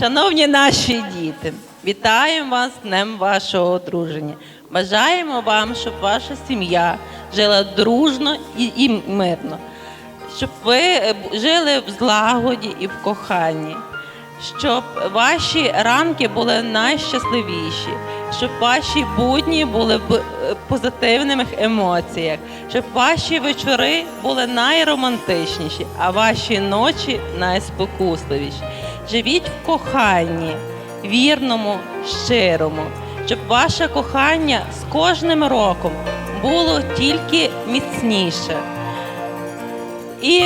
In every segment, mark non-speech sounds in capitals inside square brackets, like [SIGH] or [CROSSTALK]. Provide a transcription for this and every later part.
Шановні наші діти, вітаємо вас днем вашого одруження. Бажаємо вам, щоб ваша сім'я жила дружно і, і мирно, щоб ви е, жили в злагоді і в коханні, щоб ваші ранки були найщасливіші, щоб ваші будні були в е, позитивних емоціях, щоб ваші вечори були найромантичніші, а ваші ночі найспокусливіші. Живіть в коханні, вірному, щирому, щоб ваше кохання з кожним роком було тільки міцніше. І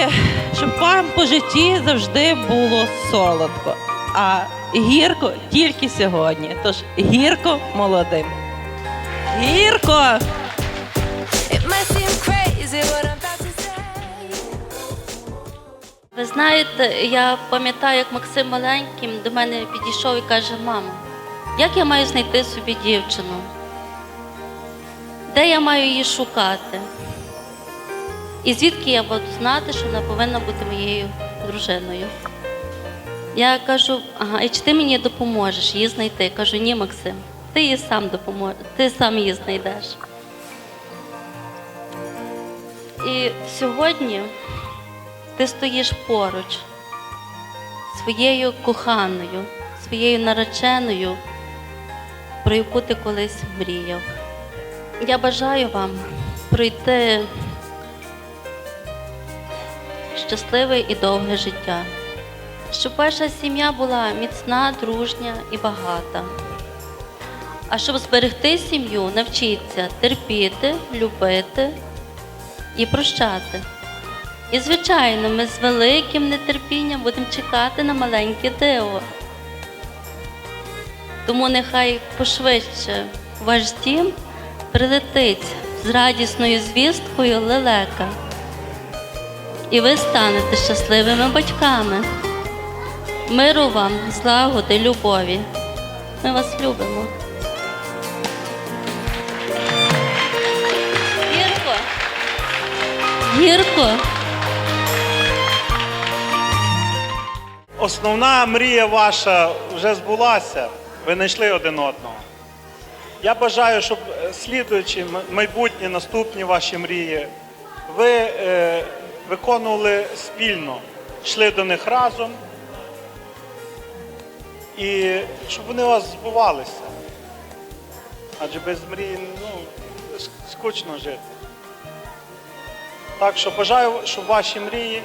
щоб вам по житті завжди було солодко, а гірко тільки сьогодні. Тож гірко молодим. Гірко! It Ви знаєте, я пам'ятаю, як Максим маленьким до мене підійшов і каже: мамо, як я маю знайти собі дівчину? Де я маю її шукати? І звідки я буду знати, що вона повинна бути моєю дружиною? Я кажу, ага, і чи ти мені допоможеш її знайти? Кажу, ні, Максим, ти її сам допоможеш, ти сам її знайдеш. І сьогодні ти стоїш поруч своєю коханою, своєю нареченою, про яку ти колись мріяв. Я бажаю вам пройти щасливе і довге життя, щоб ваша сім'я була міцна, дружня і багата. А щоб зберегти сім'ю, навчіться терпіти, любити і прощати. І, звичайно, ми з великим нетерпінням будемо чекати на маленьке диво. Тому нехай пошвидше ваш дім прилетить з радісною звісткою лелека. І ви станете щасливими батьками. Миру вам, злагоди, любові. Ми вас любимо. Гірко. Гірко. Основна мрія ваша вже збулася. Ви знайшли один одного. Я бажаю, щоб е, слідуючі майбутні наступні ваші мрії ви е, виконували спільно, йшли до них разом і щоб вони у вас збувалися. Адже без мрії ну, скучно жити. Так що бажаю, щоб ваші мрії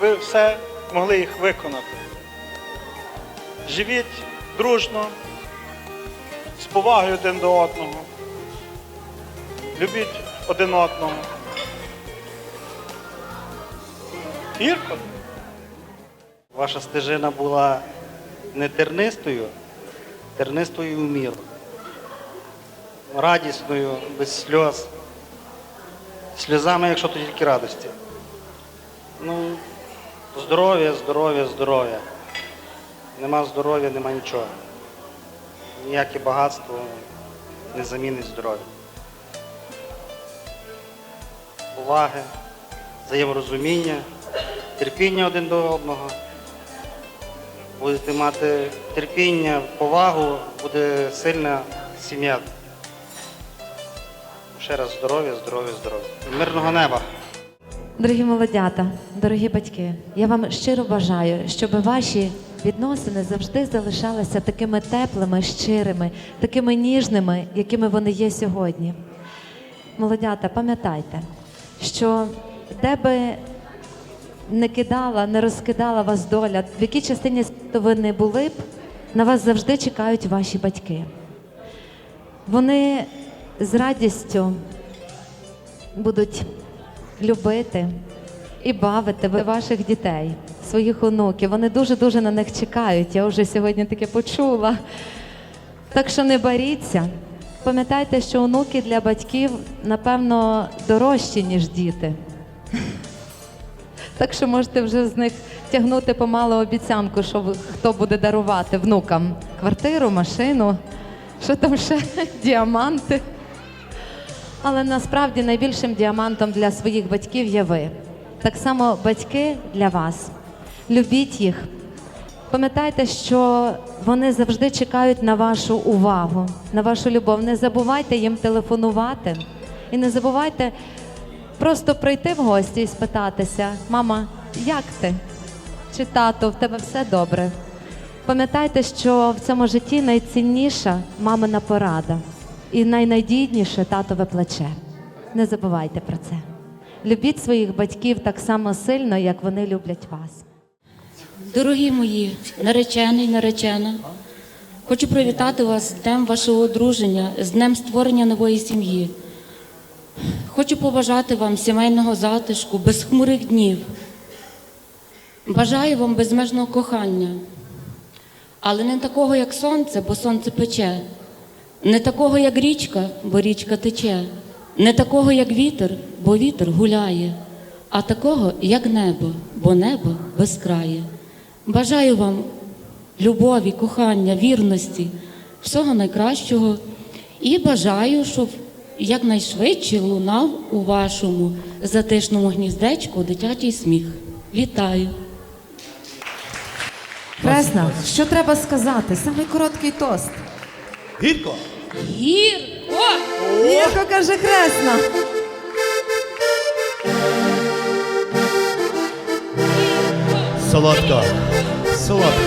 ви все могли їх виконати. Живіть дружно, з повагою один до одного. Любіть один одного. Гірко. Ваша стежина була не тернистою, тернистою в міру. Радісною, без сльоз. Сльозами, якщо то тільки радості. Ну, здоров'я, здоров'я, здоров'я. Нема здоров'я, нема нічого. Ніяке багатство не замінить здоров'я. Уваги, взаєморозуміння, терпіння один до одного. Будете мати терпіння, повагу, буде сильна сім'я. Ще раз здоров'я, здоров'я, здоров'я. Мирного неба. Дорогі молодята, дорогі батьки, я вам щиро бажаю, щоб ваші відносини завжди залишалися такими теплими, щирими, такими ніжними, якими вони є сьогодні. Молодята, пам'ятайте, що де би не кидала, не розкидала вас доля, в якій частині ви не були б, на вас завжди чекають ваші батьки. Вони з радістю будуть любити і бавити ваших дітей, своїх онуків. Вони дуже-дуже на них чекають. Я вже сьогодні таке почула. Так що не боріться. Пам'ятайте, що онуки для батьків, напевно, дорожчі, ніж діти. [LAUGHS] Так що можете вже з них тягнути помалу обіцянку, що хто буде дарувати внукам квартиру, машину, що там ще [LAUGHS] діаманти. Але насправді найбільшим діамантом для своїх батьків є ви. Так само батьки для вас. Любіть їх, Пам'ятайте, що вони завжди чекають на вашу увагу, на вашу любов. Не забувайте їм телефонувати і не забувайте просто прийти в гості і спитатися: мама, як ти? Чи тато, в тебе все добре? Пам'ятайте, що в цьому житті найцінніша мамина порада і найнадійніше татове плече. Не забувайте про це. Любіть своїх батьків так само сильно, як вони люблять вас. Дорогі мої, наречений, наречена, хочу привітати вас з днем вашого одруження, з днем створення нової сім'ї. Хочу побажати вам сімейного затишку, безхмурих днів. Бажаю вам безмежного кохання, але не такого, як сонце, бо сонце пече, не такого, як річка, бо річка тече, не такого, як вітер, бо вітер гуляє, а такого, як небо, бо небо безкрає. Бажаю вам любові, кохання, вірності, всього найкращого і бажаю, щоб якнайшвидше лунав у вашому затишному гніздечку дитячий сміх. Вітаю! Кресна, що треба сказати? Самий короткий тост. Гірко! Гірко. Гірко каже Кресна. Солодко! Солодко!